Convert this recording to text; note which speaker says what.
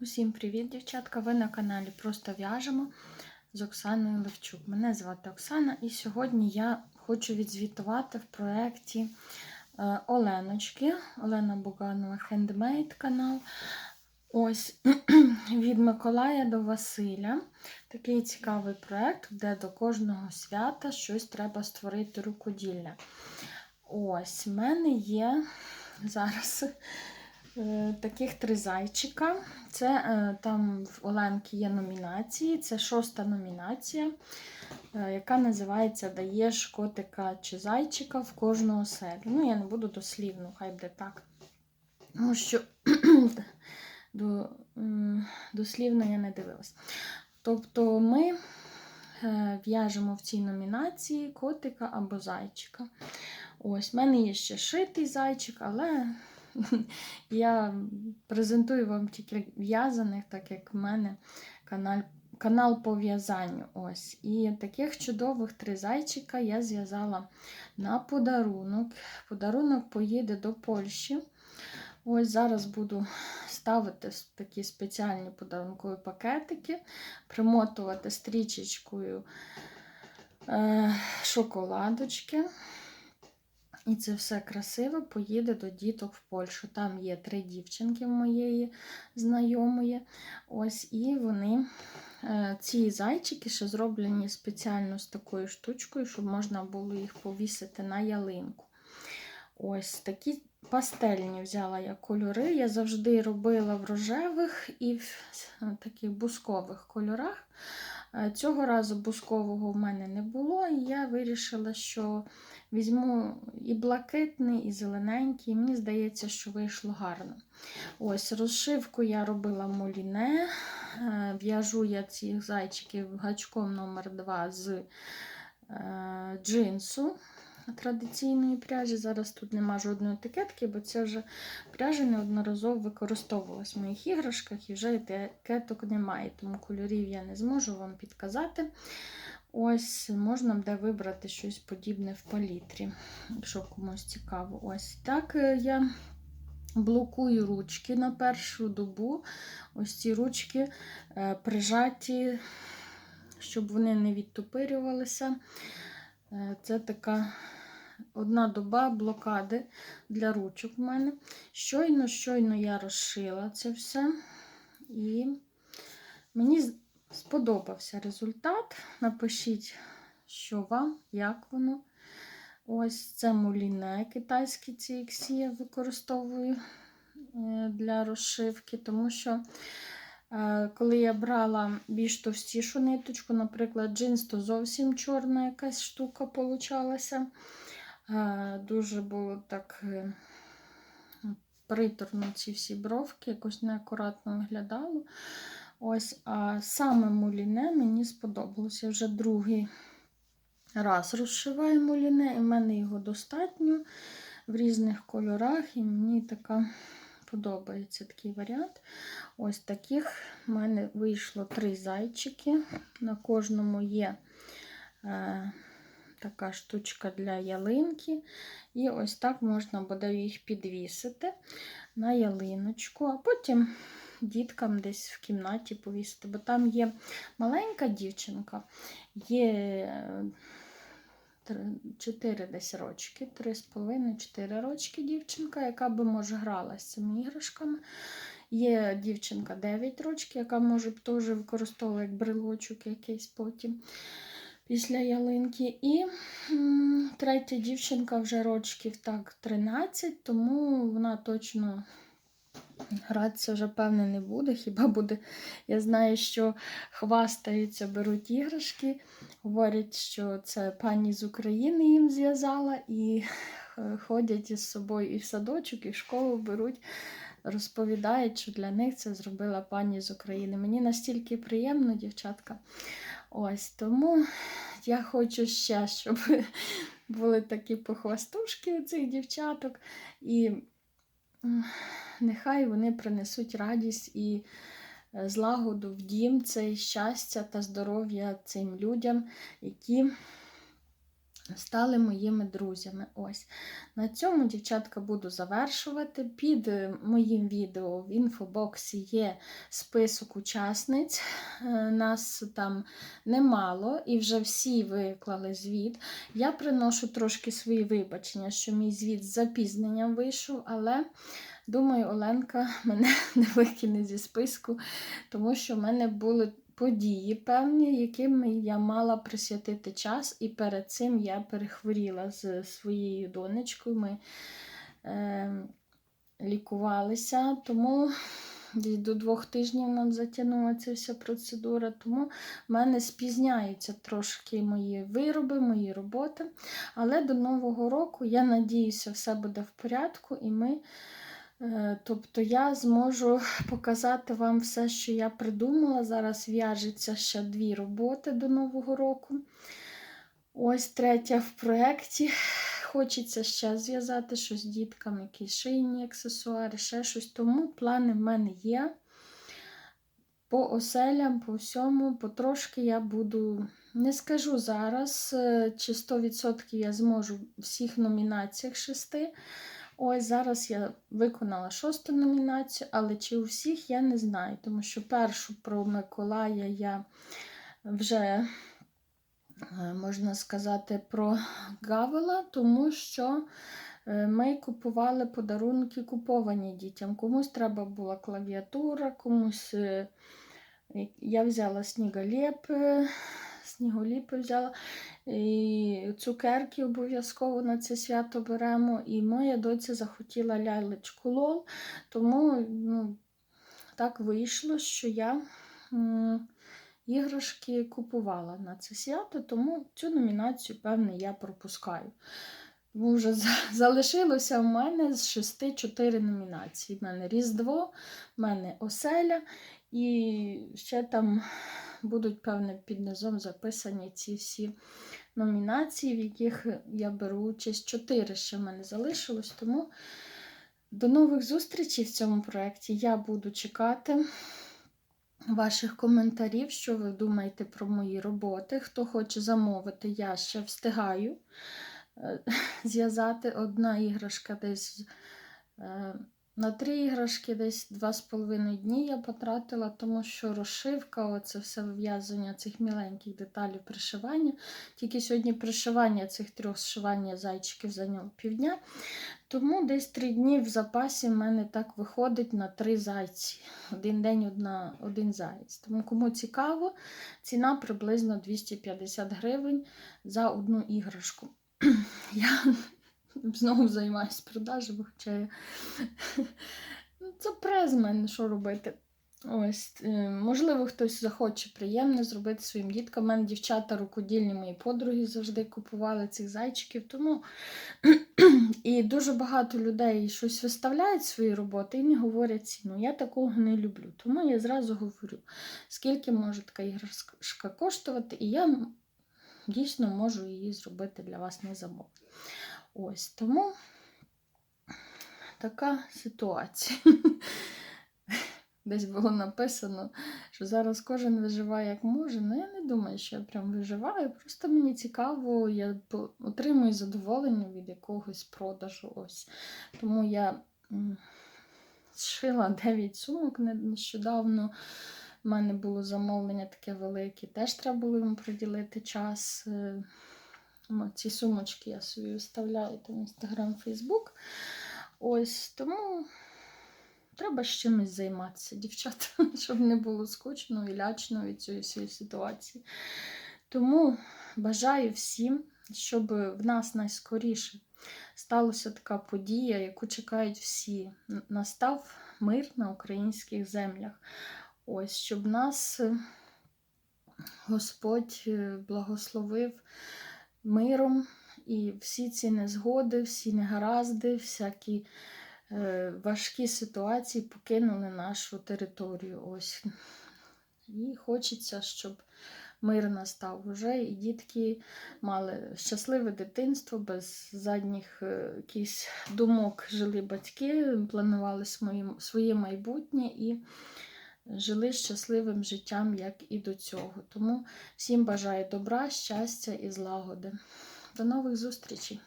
Speaker 1: Усім привіт, дівчатка! Ви на каналі Просто в'яжемо з Оксаною Левчук. Мене звати Оксана, і сьогодні я хочу відзвітувати в проєкті е, Оленочки, Олена Буганова Хендмейд канал. Ось від Миколая до Василя. Такий цікавий проєкт, де до кожного свята щось треба створити рукоділля. Ось, в мене є зараз. Е, Таких три зайчика. Це е, там в Оленки є номінації. Це шоста номінація, е, яка називається Даєш котика чи зайчика в кожну оселю. Ну, я не буду дослівно, хай буде так. Тому що до, дослівно я не дивилась. Тобто ми в'яжемо в цій номінації котика або зайчика. Ось, в мене є ще шитий зайчик, але. Я презентую вам тільки в'язаних, так як в мене канал канал по в'язанню. Ось. І таких чудових три зайчика я зв'язала на подарунок. Подарунок поїде до Польщі. Ось зараз буду ставити такі спеціальні подарункові пакетики, примотувати стрічечкою е, шоколадочки. І це все красиво поїде до діток в Польщу. Там є три дівчинки моєї знайомої. Ось, І вони, е, ці зайчики, ще зроблені спеціально з такою штучкою, щоб можна було їх повісити на ялинку. Ось такі пастельні взяла я кольори. Я завжди робила в рожевих і в таких бускових кольорах. Е, цього разу бускового в мене не було, і я вирішила, що візьму і блакитний, і зелененький, і мені здається, що вийшло гарно. Ось, розшивку я робила моліне. Е, в'яжу я цих зайчиків гачком номер 2 з е, джинсу традиційної пряжі. Зараз тут нема жодної етикетки, бо це вже пряжа неодноразово використовувалась в моїх іграшках і вже етикеток немає, тому кольорів я не зможу вам підказати. Ось, можна буде вибрати щось подібне в палітрі, якщо комусь цікаво. Ось так е, я блокую ручки на першу добу. Ось ці ручки е, прижаті, щоб вони не відтопирювалися. Е, це така одна доба блокади для ручок в мене. Щойно, щойно я розшила це все. І мені сподобався результат. Напишіть, що вам, як воно. Ось це муліне китайські CXC я використовую е, для розшивки, тому що, е, коли я брала більш товстішу ниточку, наприклад, джинс, то зовсім чорна якась штука получалася. Е, дуже було так приторно ці всі бровки, якось неакуратно виглядало. Ось, а саме муліне мені сподобалося. вже другий раз розшиваю муліне, і в мене його достатньо в різних кольорах, і мені така подобається такий варіант. Ось таких в мене вийшло три зайчики. На кожному є е, така штучка для ялинки. І ось так можна буде їх підвісити на ялиночку, а потім діткам десь в кімнаті повісити, бо там є маленька дівчинка, є 4 е, десь рочки, 3,5-4 рочки дівчинка, яка би може грала з цими іграшками. Є дівчинка 9 рочків, яка може б теж використовувати як брелочок якийсь потім після ялинки. І третя дівчинка вже рочків так 13, тому вона точно Гратися вже, певне, не буде. Хіба буде, я знаю, що хвастаються, беруть іграшки, говорять, що це пані з України їм зв'язала, і е, ходять із собою і в садочок, і в школу беруть, розповідають, що для них це зробила пані з України. Мені настільки приємно, дівчатка. Ось тому я хочу ще, щоб були такі похвастушки у цих дівчаток. І нехай вони принесуть радість і е, злагоду в дім, це щастя та здоров'я цим людям, які стали моїми друзями. Ось. На цьому, дівчатка, буду завершувати. Під е, моїм відео в інфобоксі є список учасниць. Е, Нас там немало, і вже всі виклали звіт. Я приношу трошки свої вибачення, що мій звіт з запізненням вийшов, але. Думаю, Оленка мене не викине зі списку, тому що в мене були події певні, яким я мала присвятити час, і перед цим я перехворіла з своєю донечкою. Ми е, лікувалися, тому десь до двох тижнів нам затягнула ця вся процедура, тому в мене спізняються трошки мої вироби, мої роботи. Але до Нового року, я надіюся, все буде в порядку, і ми. Е, Тобто я зможу показати вам все, що я придумала. Зараз в'яжеться ще дві роботи до Нового року. Ось третя в проєкті. Хочеться ще зв'язати щось з дітками, якісь шийні аксесуари, ще щось. Тому плани в мене є. По оселям, по всьому, потрошки я буду. Не скажу зараз, е, чи 100% я зможу в всіх номінаціях шести. Ось зараз я виконала шосту номінацію, але чи у всіх я не знаю, тому що першу про Миколая я вже, е, можна сказати, прогавила, тому що е, ми купували подарунки куповані дітям. Комусь треба була клавіатура, комусь е, я взяла сніголіп, сніголіпи взяла. І цукерки обов'язково на це свято беремо. І моя доця захотіла лялечку лол, тому ну, так вийшло, що я іграшки купувала на це свято, тому цю номінацію, певне, я пропускаю. Бо вже залишилося в мене з шести чотири номінації. У мене Різдво, в мене Оселя, і ще там будуть, певне, під низом записані ці всі номінації, в яких я беру участь. Чотири ще в мене залишилось. Тому до нових зустрічей в цьому проєкті я буду чекати. Ваших коментарів, що ви думаєте про мої роботи. Хто хоче замовити, я ще встигаю е, зв'язати одна іграшка десь е, на три іграшки десь 2,5 дні я потратила, тому що розшивка, оце все вив'язання цих міленьких деталей пришивання. Тільки сьогодні пришивання цих трьох зшивання зайчиків зайняло півдня. Тому десь три дні в запасі в мене так виходить на три зайці. Один день одна, один заєць. Тому кому цікаво, ціна приблизно 250 гривень за одну іграшку. Я знову займаюся продажами, хоча я. Ну, Це прес мене, що робити. Ось, е, Можливо, хтось захоче приємне зробити своїм діткам. У мене дівчата рукодільні мої подруги завжди купували цих зайчиків. Тому і дуже багато людей щось виставляють свої роботи і не говорять ціну. Я такого не люблю. Тому я зразу говорю, скільки може така іграшка коштувати, і я дійсно можу її зробити для вас на замовлення. Ось тому така ситуація. Десь було написано, що зараз кожен виживає як може. Ну, я не думаю, що я прям виживаю. Просто мені цікаво, я отримую задоволення від якогось продажу. ось. Тому я зшила 9 сумок нещодавно. У мене було замовлення таке велике, теж треба було йому приділити час. Е, ці сумочки я собі виставляю там Інстаграм, Фейсбук. Ось тому треба з чимось займатися, дівчата, щоб не було скучно і лячно від цієї всієї ситуації. Тому бажаю всім, щоб в нас найскоріше сталася така подія, яку чекають всі. Настав мир на українських землях. Ось, щоб нас Господь е, благословив миром і всі ці незгоди, всі негаразди, всякі е, важкі ситуації покинули нашу територію. Ось. І хочеться, щоб мир настав уже, і дітки мали щасливе дитинство, без задніх е, якихось думок жили батьки, планували своє майбутнє і жили щасливим життям, як і до цього. Тому всім бажаю добра, щастя і злагоди. До нових зустрічей!